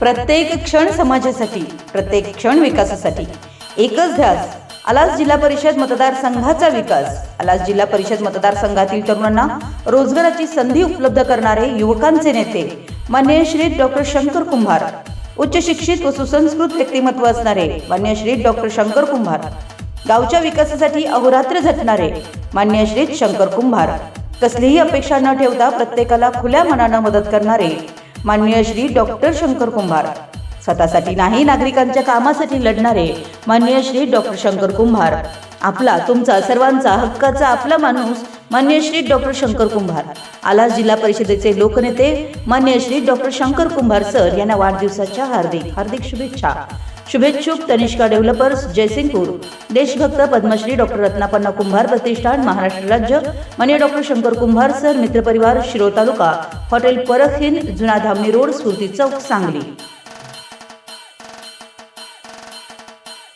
प्रत्येक क्षण समाजासाठी प्रत्येक क्षण विकासासाठी. एकच ध्यास आलास जिल्हा परिषद मतदारसंघाचा विकास. आलास जिल्हा परिषद मतदारसंघातील तरुणांना रोजगाराची संधी उपलब्ध करणारे युवकांचे नेते मान्य श्री डॉक्टर शंकर कुंभार. उच्च शिक्षित व सुसंस्कृत व्यक्तिमत्व असणारे मान्य श्री डॉक्टर शंकर कुंभार. गावच्या विकासासाठी अहोरात्र झटणारे मान्य श्री शंकर कुंभार. कसलीही अपेक्षा न ठेवता प्रत्येकाला खुल्या मनानं मदत करणारे माननीय श्री डॉक्टर शंकर कुंभार. स्वतःसाठी नाही नागरिकांच्या कामासाठी लढणारे मान्य श्री डॉक्टर शंकर कुंभार. आपला तुमचा सर्वांचा हक्काचा आपला माणूस मान्य श्री डॉक्टर शंकर कुंभार. आलास जिल्हा परिषदेचे लोकनेते मान्य श्री डॉक्टर शंकर कुंभार सर यांना वाढदिवसाच्या हार्दिक हार्दिक शुभेच्छा. शुभेच्छुक तनिष्का डेव्हलपर्स जयसिंगपूर. देशभक्त पद्मश्री डॉक्टर रत्नापन्ना कुंभार प्रतिष्ठान महाराष्ट्र राज्य. मान्य डॉक्टर शंकर कुंभार सर मित्रपरिवार शिरो तालुका. हॉटेल परखिन हिंद जुना धामणी रोड स्फूर्ती चौक सांगली.